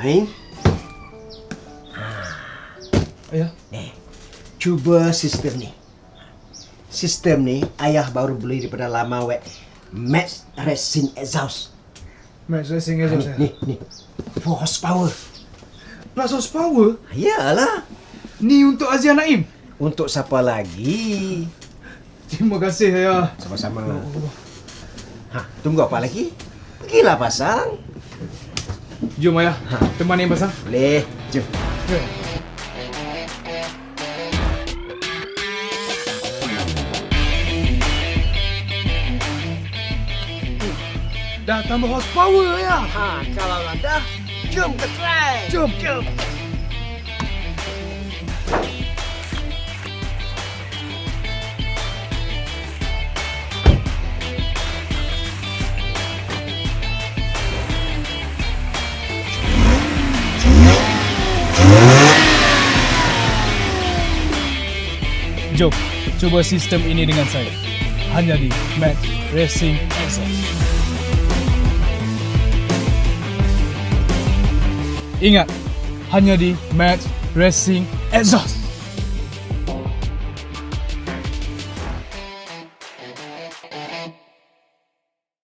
Ain, Ayah. eh, cuba sistem ni. Sistem ni ayah baru beli daripada lama wek. Max Racing Exhaust. Max Racing Ni, ni, ni. 4 horsepower. Plus horsepower? Yalah. Ni untuk Azia Naim. Untuk siapa lagi? Terima kasih ayah. Sama-sama. Ha, tunggu apa lagi? Pergilah pasang. Jom ayah. Teman Naim pasang. Boleh. Jom. Dah tambah horsepower ayah. Ha, kalau dah, jom ke try. Jom. Jom. Jom, cuba sistem ini dengan saya. Hanya di Max Racing Exhaust. Ingat, hanya di Max Racing Exhaust.